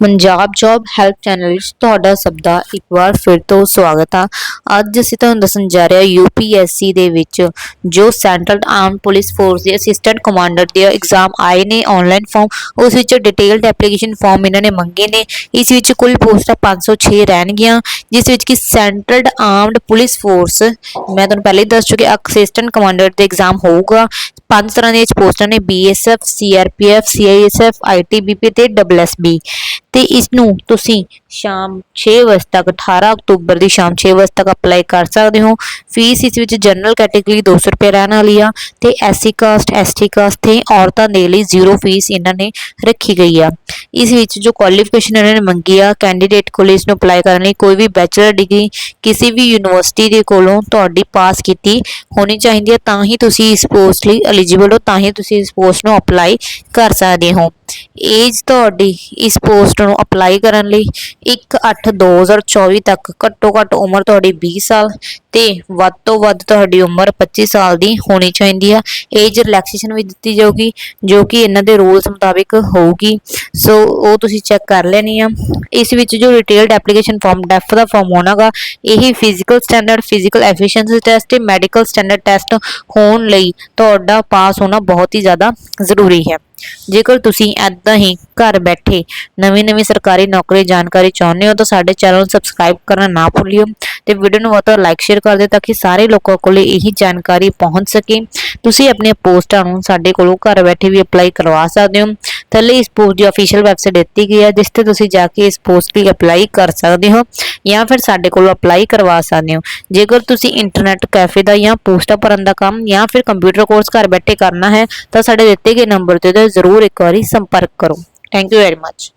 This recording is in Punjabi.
ਪੰਜਾਬ ਜੌਬ ਹੈਲਪ ਚੈਨਲ ਵਿੱਚ ਤੁਹਾਡਾ ਸਭ ਦਾ ਇੱਕ ਵਾਰ ਫਿਰ ਤੋਂ ਸਵਾਗਤ ਆ। ਅੱਜ ਅਸੀਂ ਤੁਹਾਨੂੰ ਦੱਸਣ ਜਾ ਰਹੇ ਹਾਂ ਯੂਪੀਐਸਸੀ ਦੇ ਵਿੱਚ, ਜੋ ਸੈਂਟਰਲ ਆਰਮ ਪੁਲਿਸ ਫੋਰਸ ਦੇ ਅਸਿਸਟੈਂਟ ਕਮਾਂਡਰ ਦੇ ਐਗਜ਼ਾਮ ਆਏ ਨੇ ਆਨਲਾਈਨ ਫਾਰਮ ਉਸ ਵਿੱਚ ਡਿਟੇਲਡ ਐਪਲੀਕੇਸ਼ਨ ਫਾਰਮ ਇਹਨਾਂ ਨੇ ਮੰਗੇ ਨੇ। ਇਸ ਵਿੱਚ ਕੁੱਲ ਪੋਸਟਾਂ 506 ਰਹਿਣਗੀਆਂ, ਜਿਸ ਵਿੱਚ ਕਿ ਸੈਂਟਰਲ ਆਰਮਡ ਪੁਲਿਸ ਫੋਰਸ ਮੈਂ ਤੁਹਾਨੂੰ ਪਹਿਲੇ ਹੀ ਦੱਸ ਚੁੱਕਿਆ ਅਸਿਸਟੈਂਟ ਕਮਾਂਡਰ ਦੇ ਐਗਜ਼ਾਮ ਹੋਊਗਾ। ਪੰਜ ਤਰ੍ਹਾਂ ਦੀਆਂ ਪੋਸਟਾਂ ਨੇ ਬੀਐਸਐਫ ਸੀਆਰਪੀਐਫ ਸੀਆਈਐਸਐਫ ਆਈਟੀਬੀਪੀ ਤੇ ਡਬਲਐਸਬੀ ਤੇ ਇਸ ਨੂੰ ਤੁਸੀਂ ਸ਼ਾਮ 6 ਵਜੇ ਤੱਕ 18 ਅਕਤੂਬਰ ਦੀ ਸ਼ਾਮ 6 ਵਜੇ ਤੱਕ ਅਪਲਾਈ ਕਰ ਸਕਦੇ ਹੋ। ਫੀਸ ਇਸ ਵਿੱਚ ਜਨਰਲ ਕੈਟਾਗਰੀ 200 ਰੁਪਏ ਰਹਿਣ ਵਾਲੀ ਆ ਤੇ ਐਸਸੀ ਕਾਸਟ ਐਸਟੀ ਕਾਸਟ ਤੇ ਔਰਤਾਂ ਦੇ ਲਈ ਜ਼ੀਰੋ ਫੀਸ ਇਹਨਾਂ ਨੇ ਰੱਖੀ ਗਈ ਆ। ਇਸ ਵਿੱਚ ਜੋ ਕੁਆਲੀਫਿਕੇਸ਼ਨ ਇਹਨਾਂ ਨੇ ਮੰਗੀ ਆ ਕੈਂਡੀਡੇਟ ਕੋਲ ਇਸ ਨੂੰ ਅਪਲਾਈ ਕਰਨ ਲਈ ਕੋਈ ਵੀ ਬੈਚਲਰ ਡਿਗਰੀ ਕਿਸੇ ਵੀ ਯੂਨੀਵਰਸਿਟੀ ਦੇ ਕੋਲੋਂ ਤੁਹਾਡੀ ਪਾਸ ਕੀਤੀ ਹੋਣੀ ਚਾਹੀਦੀ ਹੈ ਤਾਂ ਹੀ ਤੁਸੀਂ ਇਸ ਪੋਸਟ ਲਈ ਐਲੀਜੀਬਲ ਹੋ, ਤਾਂ ਹੀ ਤੁਸੀਂ ਇਸ ਪੋਸਟ ਨੂੰ ਅਪਲਾਈ ਕਰ ਸਕਦੇ ਹੋ। ਏਜ ਤੁਹਾਡੀ ਇਸ ਪੋਸਟ ਨੂੰ ਅਪਲਾਈ ਕਰਨ ਲਈ 1/8/2024 ਤੱਕ ਘੱਟੋ ਘੱਟ ਉਮਰ ਤੁਹਾਡੀ 20 ਸਾਲ ਤੇ ਵੱਧ ਤੋਂ ਵੱਧ ਤੁਹਾਡੀ ਉਮਰ 25 ਸਾਲ ਦੀ ਹੋਣੀ ਚਾਹੀਦੀ ਆ। ਏਜ ਰਿਲੈਕਸੇਸ਼ਨ ਵੀ ਦਿੱਤੀ ਜਾਊਗੀ, ਜੋ ਕਿ ਇਹਨਾਂ ਦੇ ਰੂਲਸ ਮੁਤਾਬਿਕ ਹੋਊਗੀ। ਸੋ ਉਹ ਤੁਸੀਂ ਚੈੱਕ ਕਰ ਲੈਣੀ ਆ। ਇਸ ਵਿੱਚ ਜੋ ਡਿਟੇਲਡ ਐਪਲੀਕੇਸ਼ਨ ਫਾਰਮ ਡੈਫ ਦਾ ਫਾਰਮ ਹੋਣਾਗਾ, ਇਹੀ physical standard physical efficiency test ਤੇ ਮੈਡੀਕਲ ਸਟੈਂਡਰਡ ਟੈਸਟ ਹੋਣ ਲਈ ਤੁਹਾਡਾ ਪਾਸ ਹੋਣਾ ਬਹੁਤ ਹੀ ਜ਼ਿਆਦਾ ਜ਼ਰੂਰੀ ਹੈ। ਜੇਕਰ ਤੁਸੀਂ ਐਦਾਂ ਹੀ ਘਰ ਬੈਠੇ ਨਵੀਂ-ਨਵੀਂ ਸਰਕਾਰੀ ਨੌਕਰੀ ਜਾਣਕਾਰੀ ਚਾਹੁੰਦੇ ਹੋ, ਤਾਂ ਸਾਡੇ ਚੈਨਲ ਨੂੰ ਸਬਸਕ੍ਰਾਈਬ ਕਰਨਾ ਨਾ ਭੁੱਲਿਓ। ਤੇ ਵੀਡੀਓ ਨੂੰ ਵੱਧ ਤੋਂ ਲਾਈਕ ਸ਼ੇਅਰ ਕਰ ਦਿਓ ਤਾਂ ਕਿ ਸਾਰੇ ਲੋਕਾਂ ਕੋਲ ਇਹੀ ਜਾਣਕਾਰੀ ਪਹੁੰਚ ਸਕੇ। ਤੁਸੀਂ ਆਪਣੀਆਂ ਪੋਸਟਾਂ ਨੂੰ ਸਾਡੇ ਕੋਲੋਂ ਘਰ ਬੈਠੇ ਵੀ ਅਪਲਾਈ ਕਰਵਾ ਸਕਦੇ ਹੋ। ਥੱਲੇ ਇਸ ਪੋਸਟ ਦੀ ਅਫੀਸ਼ੀਅਲ ਵੈਬਸਾਈਟ ਦਿੱਤੀ ਗਈ ਹੈ, ਜਿਸ ਤੇ ਤੁਸੀਂ ਜਾ ਕੇ ਇਸ ਪੋਸਟ ਲਈ ਅਪਲਾਈ ਕਰ ਸਕਦੇ ਹੋ ਜਾਂ ਫਿਰ ਸਾਡੇ ਕੋਲੋਂ ਅਪਲਾਈ ਕਰਵਾ ਸਕਦੇ ਹੋ। ਜੇਕਰ ਤੁਸੀਂ ਇੰਟਰਨੈਟ ਕੈਫੇ ਦਾ ਜਾਂ ਪੋਸਟਾਂ ਭਰਨ ਦਾ ਕੰਮ ਜਾਂ ਫਿਰ ਕੰਪਿਊਟਰ ਕੋਰਸ ਘਰ ਬੈਠੇ ਕਰਨਾ ਹੈ, ਤਾਂ ਸਾਡੇ ਦਿੱਤੇ ਗਏ ਨੰਬਰ ਤੇ ਜ਼ਰੂਰ ਇੱਕ ਵਾਰੀ ਸੰਪਰਕ ਕਰੋ। Thank you very much